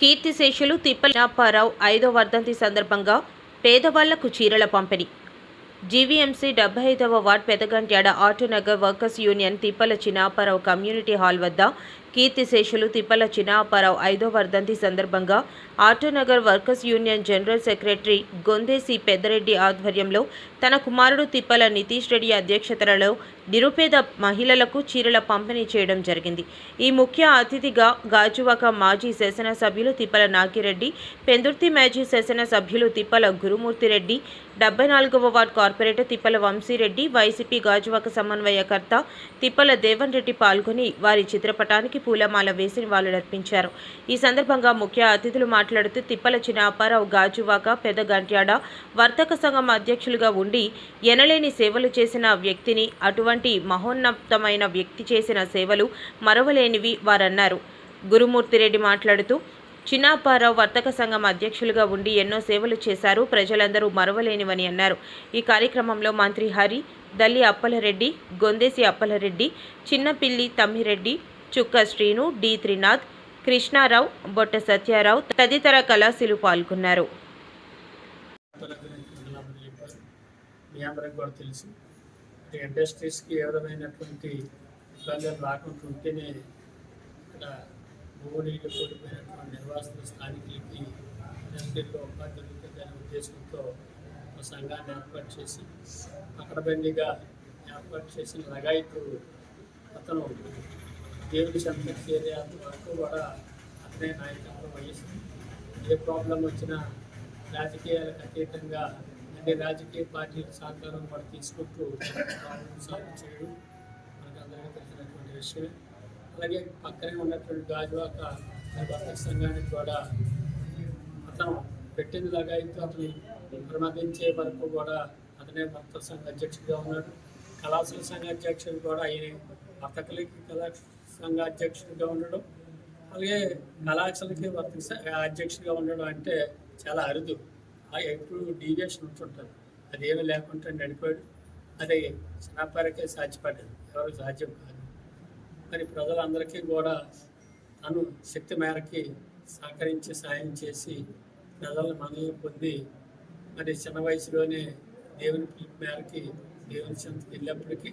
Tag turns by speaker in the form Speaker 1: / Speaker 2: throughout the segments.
Speaker 1: కీర్తిశేషులు తిప్పలపారావు ఐదో వర్ధంతి సందర్భంగా పేదవాళ్ళకు చీరల పంపిణీ. జీవీఎంసీ డెబ్బై ఐదవ ward Pedagantyada Autonagar workers union Tippala Chinaparao community hall వద్ద కీర్తిశేషులు తిప్పల చినాపారావు ఐదో వర్ధంతి సందర్భంగా Autonagar workers union general secretary Gondesi Peddareddy ఆధ్వర్యంలో తన కుమారుడు తిప్పల నితీష్ రెడ్డి అధ్యక్షతలలో నిరుపేద మహిళలకు చీరల పంపిణీ చేయడం జరిగింది. ఈ ముఖ్య అతిథిగా గాజువాక మాజీ శాసనసభ్యులు తిప్పల నాగిరెడ్డి పెందుర్తి మాజీ శాసనసభ్యులు తిప్పల గురుమూర్తిరెడ్డి డెబ్బై నాలుగవ ward corporator Tippala Vamsireddy YCP Gajuwaka సమన్వయకర్త తిప్పల దేవన్ రెడ్డి పాల్గొని వారి చిత్రపటానికి పూలమాల వేసి నివాళులర్పించారు. ఈ సందర్భంగా ముఖ్య అతిథులు మాట్లాడుతూ తిప్పల చిన్నాపారావు గాజువాక పెద్ద గంట్యాడ వర్తక సంఘం అధ్యక్షులుగా ఉండి ఎనలేని సేవలు చేసిన వ్యక్తిని అటువంటి మహోన్నతమైన వ్యక్తి చేసిన సేవలు మరవలేనివి వారన్నారు. గురుమూర్తిరెడ్డి మాట్లాడుతూ చిన్నాపారావు వర్తక సంఘం అధ్యక్షులుగా ఉండి ఎన్నో సేవలు చేశారు. ప్రజలందరూ మరవలేనివని అన్నారు. ఈ కార్యక్రమంలో మంత్రి హరి దల్లి అప్పలరెడ్డి గొందేసి అప్పలరెడ్డి చిన్నపిల్లి తమ్మిరెడ్డి చుక్క శ్రీను డి త్రినాథ్ కృష్ణారావు బొట్ట సత్యారావు తదితర కళాశీలు పాల్గొన్నారు.
Speaker 2: మీ అందరికి కూడా తెలుసు. ఇండస్ట్రీస్కి ఏ విధమైనటువంటి ఇబ్బందులు రాకుండా ఉంటేనే ఇక్కడ భూమి నీళ్ళు నిర్వాసిత స్థానికులకి ఇండస్ట్రీలో ఉపాధి దొరుకుతుందనే ఉద్దేశంతో ఒక సంఘాన్ని ఏర్పాటు చేసి పకడబందీగా ఏర్పాటు చేసిన లగాయతు అతను దేవుడి సంతృప్తి ఏరియా వరకు కూడా అతనే నాయకత్వం వహిస్తుంది ఏ ప్రాబ్లం వచ్చినా రాజకీయాలకు అతీతంగా అన్ని రాజకీయ పార్టీల సహకారం కూడా తీసుకుంటూ సాగు చేయడం మనకు అందరికీ తెలిసినటువంటి విషయమే. అలాగే పక్కనే ఉన్నటువంటి గాజువాక వర్తక సంఘానికి కూడా అతను పెట్టిన లగాయితో అతను ప్రమాదించే వరకు కూడా అతనే వర్తక సంఘ అధ్యక్షుడిగా ఉన్నాడు. కళాశాల సంఘ అధ్యక్షుడు కూడా ఆయన వర్తకులకి కళా సంఘ అధ్యక్షుడిగా ఉండడం. అలాగే కళాశాలకి వర్తక సంఘ అధ్యక్షుడిగా ఉండడం అంటే చాలా అరుదు. ఆ ఎప్పుడు డీవియేషన్ ఉంటుంటుంది. అదేమీ లేకుండా నడిపాడు. అది చిన్నపారకే సాధ్యపడ్డది ఎవరు సాధ్యం కాదు. మరి ప్రజలందరికీ కూడా తను శక్తి మేరకి సహకరించి సాయం చేసి ప్రజలను మనల్ని పొంది మరి చిన్న వయసులోనే దేవుని పిలుపు మేరకి దేవుని చెంతకు వెళ్ళేప్పటికీ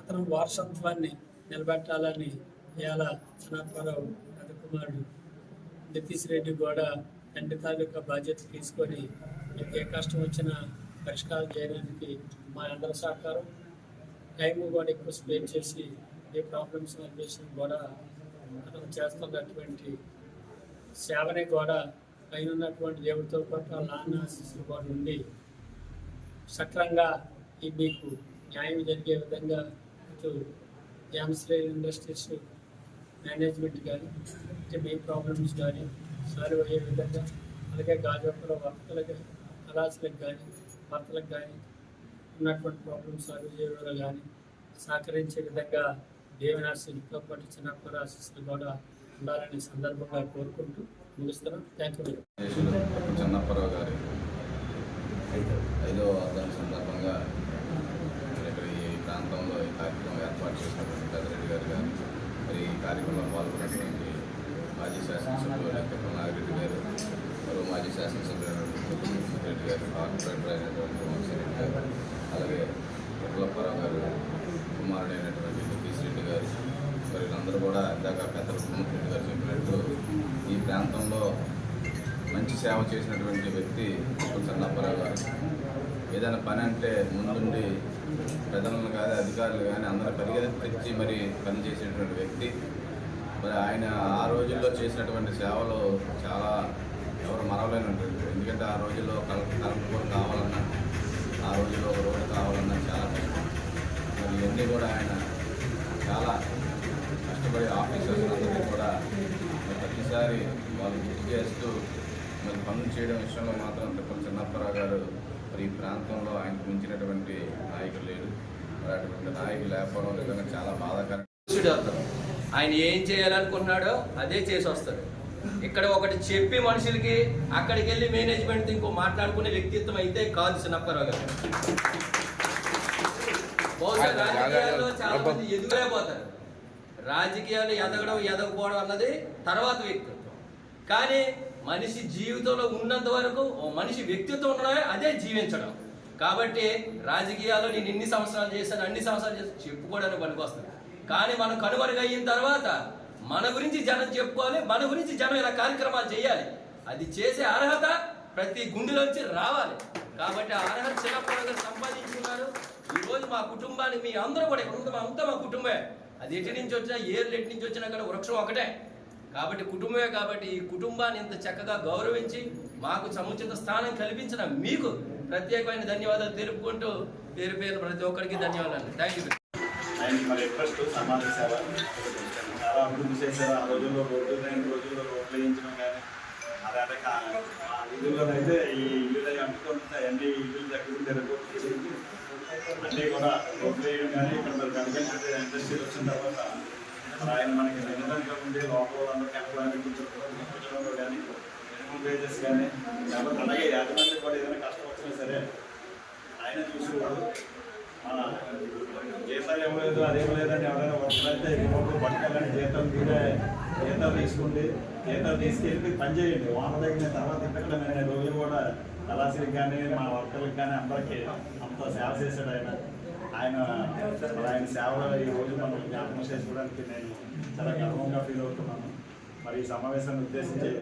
Speaker 2: అతను వారసత్వాన్ని నిలబెట్టాలని ఇవాళ చిన్నప్పారావు పెద్ద కుమారుడు నితీష్ రెడ్డి కూడా తండ్రి తాలూకా బాధ్యత తీసుకొని మీకు ఏ కష్టం వచ్చినా పరిష్కారం చేయడానికి మా అందరి సహకారం. టైం కూడా ఎక్కువ స్పెండ్ చేసి ఏ ప్రాబ్లమ్స్ సాల్వేషన్ కూడా అతను చేస్తున్నటువంటి సేవని కూడా పైన ఉన్నటువంటి దేవుడితో పాటు వాళ్ళ నాన్న ఆశీస్సులు కూడా ఉండి సక్రంగా ఈ మీకు న్యాయం జరిగే విధంగా ఇటు యామ్స్లే ఇండస్ట్రీస్ మేనేజ్మెంట్ కానీ మీ ప్రాబ్లమ్స్ కానీ సాల్వ్ అయ్యే విధంగా అలాగే గాజువాకలో వర్తలకు కళాశాలకు కానీ భర్తలకు కానీ ఉన్నటువంటి ప్రాబ్లమ్స్ సాల్వ్ చేయడంలో కానీ సహకరించే విధంగా దేవుని ఆశీస్సులతో పాటు చిన్నప్పటి ఆశీస్సులు కూడా ఉండాలని సందర్భంగా కోరుకుంటూ ముగిస్తున్నాం. థ్యాంక్ యూ
Speaker 3: చెన్నప్పారావు గారి. ఐదో అర్థం సందర్భంగా ఇక్కడ ఈ ప్రాంతంలో ఈ కార్యక్రమం ఏర్పాటు చేసినటువంటి పెద్దరెడ్డి గారు గారు మరి ఈ కార్యక్రమంలో పాల్గొన్నటువంటి మాజీ శాసనసభ్యులు తిప్పల నాగిరెడ్డి గారు మరో మాజీ శాసనసభ్యులు రెడ్డి గారు కార్పొరేటర్ అయినటువంటి వంశీరెడ్డి గారు అలాగే తిప్పలప్పారావు గారు కుమారుడైనటువంటి అందరూ కూడా ఇందాక పెద్దలు రెడ్డి గారు చెప్పినట్టు ఈ ప్రాంతంలో మంచి సేవ చేసినటువంటి వ్యక్తి చెన్నప్పారావు గారు. ఏదైనా పని అంటే ముందుండి ప్రజలను కానీ అధికారులు కానీ అందరూ పరిగెత్తి మరి పనిచేసేటువంటి వ్యక్తి. మరి ఆయన ఆ రోజుల్లో చేసినటువంటి సేవలు చాలా ఎవరు మరవలేనటువంటి ఎందుకంటే ఆ రోజుల్లో కల కరెంట్ కూడా కావాలన్నా ఆ రోజుల్లో ఒక రోడ్డు కావాలన్నా చాలా కష్టం. మరి ఇవన్నీ కూడా ఆయన చాలా కష్టపడి ఆఫీసర్స్ అందరికీ కూడా మరి ప్రతిసారి వాళ్ళు గుర్తు చేస్తూ మరి పనులు చేయడం విషయంలో మాత్రం తిప్పల చిన్నప్పారావు గారు మరి ఈ ప్రాంతంలో ఆయనకు మించినటువంటి నాయకులు లేడు. మరి అటువంటి నాయకులు లేకపోవడం నిజంగా చాలా బాధాకరం.
Speaker 4: ఆయన ఏం చేయాలనుకున్నాడో అదే చేసి వస్తాడు. ఇక్కడ ఒకటి చెప్పి మనుషులకి అక్కడికి వెళ్ళి మేనేజ్మెంట్ ఇంకో మాట్లాడుకునే వ్యక్తిత్వం అయితే కాదు చిన్నప్పారావు గారు. బహుశా రాజకీయాల్లో చాలా మంది ఎదుగులేకపోతారు. రాజకీయాలు ఎదగడం ఎదగపోవడం అన్నది తర్వాత వ్యక్తిత్వం. కానీ మనిషి జీవితంలో ఉన్నంత వరకు ఓ మనిషి వ్యక్తిత్వం ఉండడమే అదే జీవించడం. కాబట్టి రాజకీయాల్లో నేను ఇన్ని సంవత్సరాలు చేశాను అన్ని సంవత్సరాలు చేశాను చెప్పుకోవడానికి పనికొస్తుంది కానీ మనం కనుమరుగయిన తర్వాత మన గురించి జనం చెప్పుకోవాలి మన గురించి జనం ఇలా కార్యక్రమాలు చేయాలి. అది చేసే అర్హత ప్రతి గుండెలోంచి రావాలి. కాబట్టి ఆ అర్హత చిన్నప్పుడు సంపాదించుకున్నారు. ఈ రోజు మా కుటుంబానికి మీ అందరూ కూడా ఇక్కడ ఉన్న అంతా మా కుటుంబమే అది ఎటు నుంచి వచ్చినా ఏర్లు ఎటు నుంచి వచ్చినా కూడా వృక్షం ఒకటే. కాబట్టి కుటుంబమే కాబట్టి ఈ కుటుంబాన్ని ఇంత చక్కగా గౌరవించి మాకు సముచిత స్థానం కల్పించిన మీకు ప్రత్యేకమైన ధన్యవాదాలు తెలుపుకుంటూ పేరు పేరు ప్రతి ఒక్కరికి ధన్యవాదాలు. థ్యాంక్ యూ
Speaker 5: ఆయనకి సమాజ సేవ చాలా అభివృద్ధి చేశారు. ఆ రోజుల్లో రోడ్లు రెండు రోజుల్లో రోడ్లు వేయించడం కానీ అలాగే కా- ఆ వీధుల్లోనైతే ఈ ఇల్లు అంటుకుంటే అన్ని ఇల్లు దగ్గర తిరగొచ్చి అన్నీ కూడా రోడ్లు వేయడం కానీ ఇక్కడ మరి కనిపించే ఇండస్ట్రీలు వచ్చిన తర్వాత ఆయన మనకి నిజంగా ఉండే లోపల అందరూ క్యాంపులు కూర్చోవడంలో కానీ మినిమం వేజెస్ కానీ లేకపోతే అలాగే యాజమాన్యం కూడా ఏదైనా కష్టం వచ్చినా సరే ఆయన చూసేవాడు మన జీతాలు ఇవ్వలేదు అదేం లేదని ఎవరైనా వర్కలైతే రిమోట్లు పట్టుకెళ్ళండి జీతం మీరే జీతాలు తీసుకోండి జీతాలు తీసుకెళ్ళి పని చేయండి. వాళ్ళ దగ్గర తర్వాత ఇక్కడ నేను రోజులు కూడా కళాశ్రీకి కానీ మా వర్కర్లకు కానీ అందరికీ అంత సేవ చేశాడు ఆయన. ఆయన ఆయన సేవలో ఈ రోజు మనం జ్ఞాపకం చేసుకోవడానికి నేను చాలా గర్వంగా ఫీల్ అవుతున్నాను. మరి ఈ సమావేశాన్ని ఉద్దేశించి